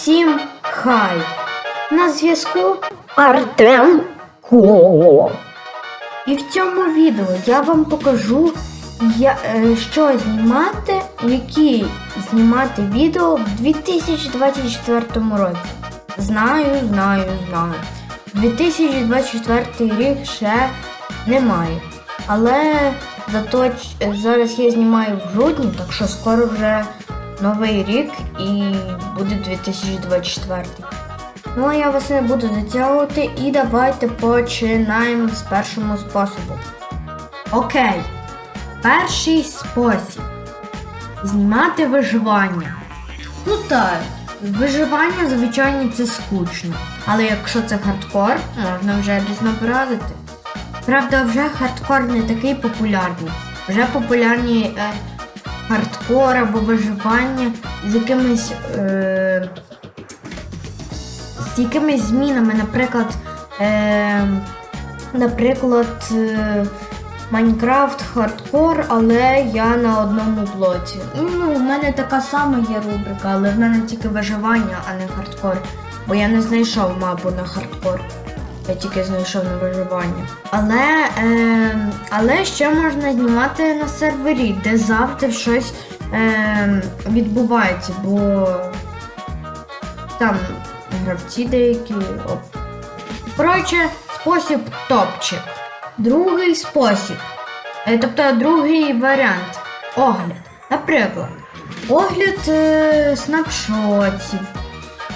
Всім хай! На зв'язку Артем Ко. і в цьому відео я вам покажу, я, е, що знімати, які знімати відео в 2024 році. Знаю, знаю, знаю. 2024 рік ще немає. Але зато зараз я знімаю в грудні, так що скоро вже новий рік і буде 2024. Ну а я вас не буду затягувати і давайте починаємо з першого способу. Окей. Перший спосіб. Знімати виживання. Ну так, виживання, звичайно, це скучно. Але якщо це хардкор, можна вже різнобразити. Правда, вже хардкор не такий популярний. Вже популярні е, хардкор або виживання з якимись. Е, з якимись змінами, наприклад, е, наприклад, е, Майнкрафт хардкор, але я на одному блоці. Ну, в мене така сама є рубрика, але в мене тільки виживання, а не хардкор. Бо я не знайшов мапу на хардкор. Я тільки знайшов на виживання. Але, е, але ще можна знімати на сервері, де завжди щось е, відбувається, бо там гравці деякі. Оп. Коротше, спосіб топчик. Другий спосіб. Е, Тобто другий варіант. Огляд. Наприклад, огляд е, снапшотів,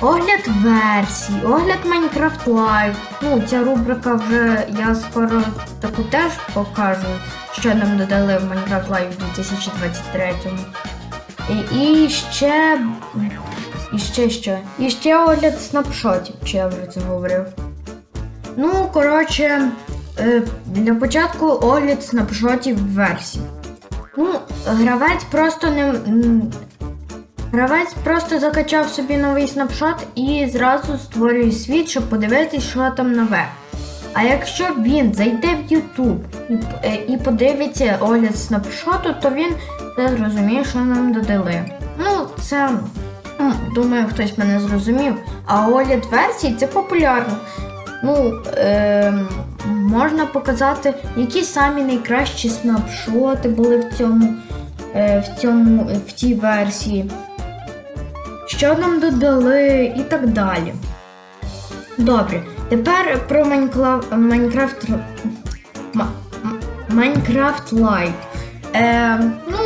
огляд версій, огляд Minecraft Live. Ну, ця рубрика вже я скоро таку теж покажу, що нам додали в Minecraft Live у 2023. І, і ще і ще що? І ще огляд снапшотів, чи я вже це говорив. Ну, коротше, е, для початку огляд снапшотів версій. Ну, гравець просто не. Гравець просто закачав собі новий снапшот і зразу створює світ, щоб подивитись, що там нове. А якщо він зайде в YouTube і, е, і подивиться огляд снапшоту, то він не зрозуміє, що нам додали. Ну, це думаю, хтось мене зрозумів. А огляд версій це популярно. Ну, е, можна показати, які самі найкращі снапшоти були в цьому, е, в цьому в цій версії. Що нам додали і так далі. Добре, тепер про Майнкрафт. Ма- Майнкрафт Лайв. Е, ну,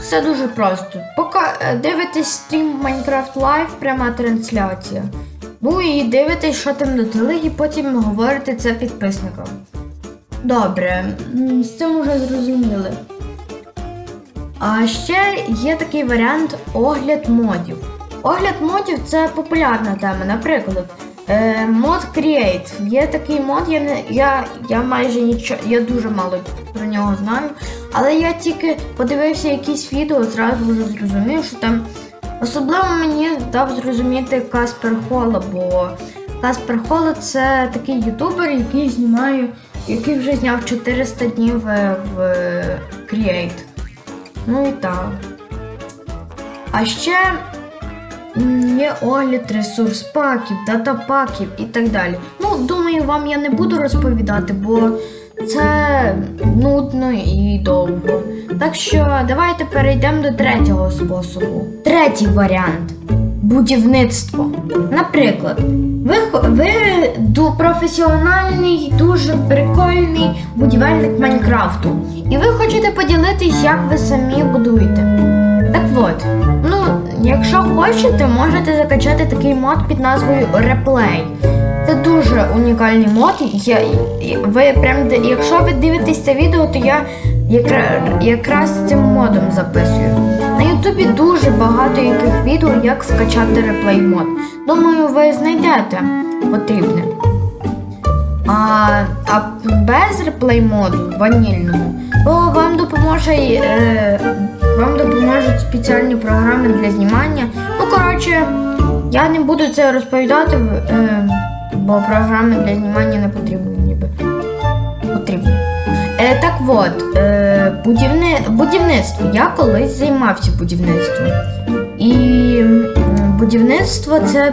все дуже просто. Поки е, дивитесь стрім Майнкрафт Лайв, пряма трансляція. Ну і дивитесь, що там додали, і потім говорите це підписникам. Добре, з цим уже зрозуміли. А ще є такий варіант огляд модів. Огляд модів це популярна тема. Наприклад, е, мод Create. Є такий мод, я не я, я майже нічого, я дуже мало про нього знаю. Але я тільки подивився якісь відео, зразу вже зрозумів, що там особливо мені дав зрозуміти Каспер Хола, бо Каспер Хола це такий ютубер, який знімає, який вже зняв 400 днів е, в Create. Ну і так. А ще є ресурс паків, дата паків і так далі. Ну, думаю, вам я не буду розповідати, бо це нудно і довго. Так що давайте перейдемо до третього способу. Третій варіант будівництво. Наприклад, ви, ви професіональний, дуже прикольний будівельник Майнкрафту. І ви хочете поділитись, як ви самі будуєте. Так от, ну, якщо хочете, можете закачати такий мод під назвою Replay. Це дуже унікальний мод. Я, ви прям, якщо ви дивитесь це відео, то я якра, якраз цим модом записую. На Ютубі дуже багато яких відео, як скачати реплей мод. Думаю, ви знайдете потрібне. А, а без реплей моду ванільного, то вам допоможе е, вам допоможуть спеціальні програми для знімання. Ну, коротше, я не буду це розповідати, е, бо програми для знімання не потрібні ніби. Потрібні. Е, так от, е, будівни, будівництво. Я колись займався будівництвом. І будівництво це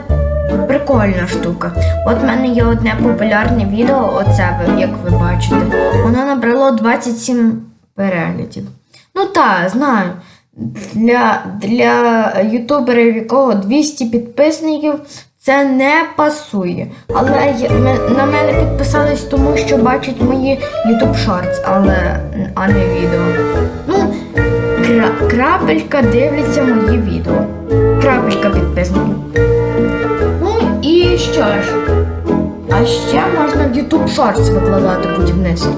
прикольна штука. От в мене є одне популярне відео, оце як ви бачите. Воно набрало 27 переглядів. Ну так, знаю. Для, для ютубера, в якого 200 підписників, це не пасує. Але я- на мене підписались тому, що бачать мої YouTube Shorts, але а не відео. Ну, кра- крапелька дивляться мої відео. Крапелька підписників. Ну і що ж? А ще можна в YouTube Shorts викладати будівництво.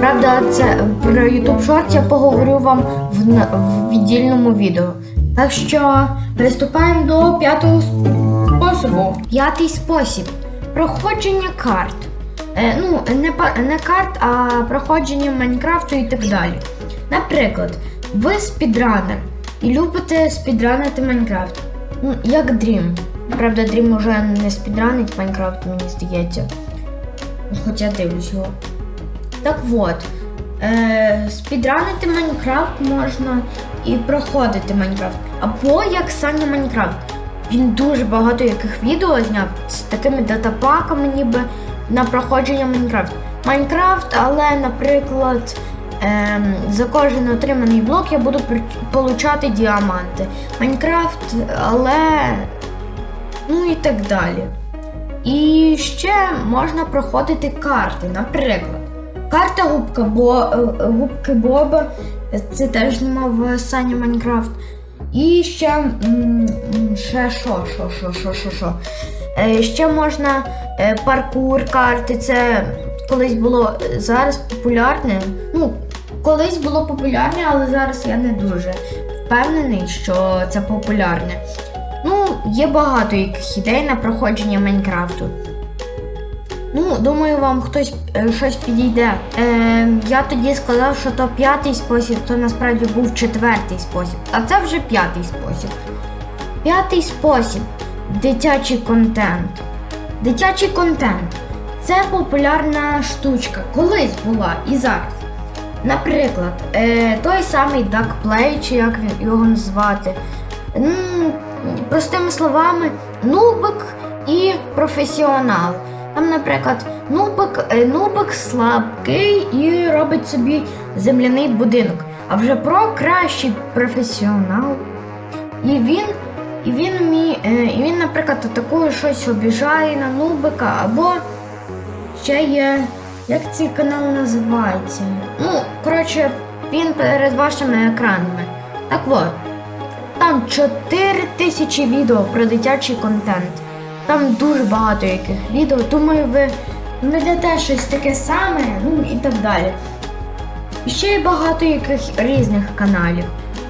Правда, це про YouTube Shorts я поговорю вам в, в віддільному відео. Так що приступаємо до п'ятого способу. П'ятий спосіб проходження карт. Е, ну, не, не карт, а проходження Майнкрафту і так далі. Наприклад, ви спідранер і любите спідранити Майнкрафт. Ну, як Dream. Правда, Dream уже не спідранить Майнкрафт, мені здається. Хоча дивлюсь його. Так от, е, спідранити Майнкрафт можна і проходити Майнкрафт. Або як Саня Майнкрафт. Він дуже багато яких відео зняв з такими датапаками, ніби на проходження Майнкрафт. Майнкрафт, але, наприклад, ем, за кожен отриманий блок я буду получати діаманти. Майнкрафт, але. Ну і так далі. І ще можна проходити карти, наприклад. Карта губка Бо... е, губки Боба. Це теж знімав Саня Майнкрафт. І ще. Ще що, що, що, що, що, що. Е, Ще можна е, паркур карти. Це колись було зараз популярне. Ну, колись було популярне, але зараз я не дуже впевнений, що це популярне. Ну, є багато яких ідей на проходження Майнкрафту. Ну, думаю, вам хтось е, щось підійде. Е, я тоді сказав, що то п'ятий спосіб, то насправді був четвертий спосіб. А це вже п'ятий спосіб. П'ятий спосіб дитячий контент. Дитячий контент це популярна штучка. Колись була і зараз. Наприклад, е, той самий DuckPlay, чи як він- його назвати. Простими словами, нубик і професіонал. Там, наприклад, нубик, е, нубик слабкий і робить собі земляний будинок. А вже про кращий професіонал. І він, і він, вміє, е, і він, наприклад, атакує щось, обіжає на нубика, або ще є. Як цей канал називається? Ну, коротше, він перед вашими екранами. Так от, там 4 тисячі відео про дитячий контент. Там дуже багато яких відео. Думаю, ви знайдете щось таке саме, ну і так далі. Ще є багато яких різних каналів.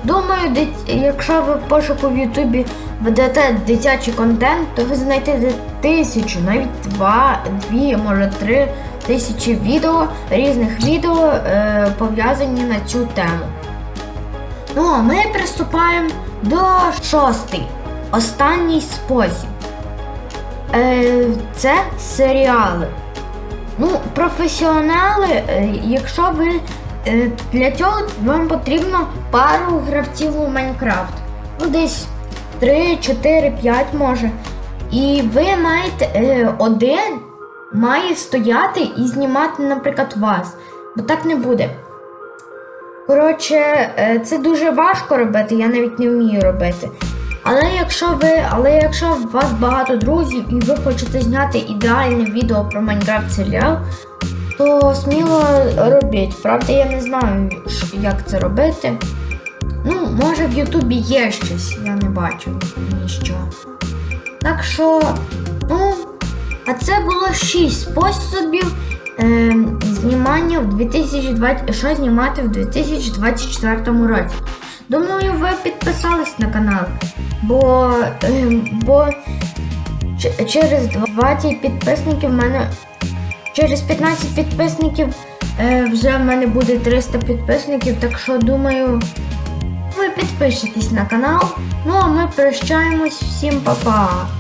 Думаю, якщо ви в пошуку в Ютубі ведете дитячий контент, то ви знайдете тисячу, навіть два, дві, може три тисячі відео, різних відео е, пов'язані на цю тему. Ну, а ми приступаємо до шостий. Останній спосіб. Е, це серіали. Ну, професіонали, е, якщо ви е, для цього вам потрібно пару гравців у Майнкрафт. Ну, десь 3, 4, 5 може. І ви маєте один має стояти і знімати, наприклад, вас. Бо так не буде. Коротше, це дуже важко робити, я навіть не вмію робити. Але якщо ви, але якщо у вас багато друзів і ви хочете зняти ідеальне відео про Майнкрафт серіал, то сміло робіть. Правда, я не знаю, як це робити. Ну, може в Ютубі є щось, я не бачу ніщо. Так що, ну, а це було 6 способів е, знімання в 2020, що знімати в 2024 році. Думаю, ви підписались на канал, бо, е, бо через 20 підписників в мене через 15 підписників е, вже в мене буде 300 підписників, так що думаю, ви підпишетесь на канал. Ну а ми прощаємось всім па-па!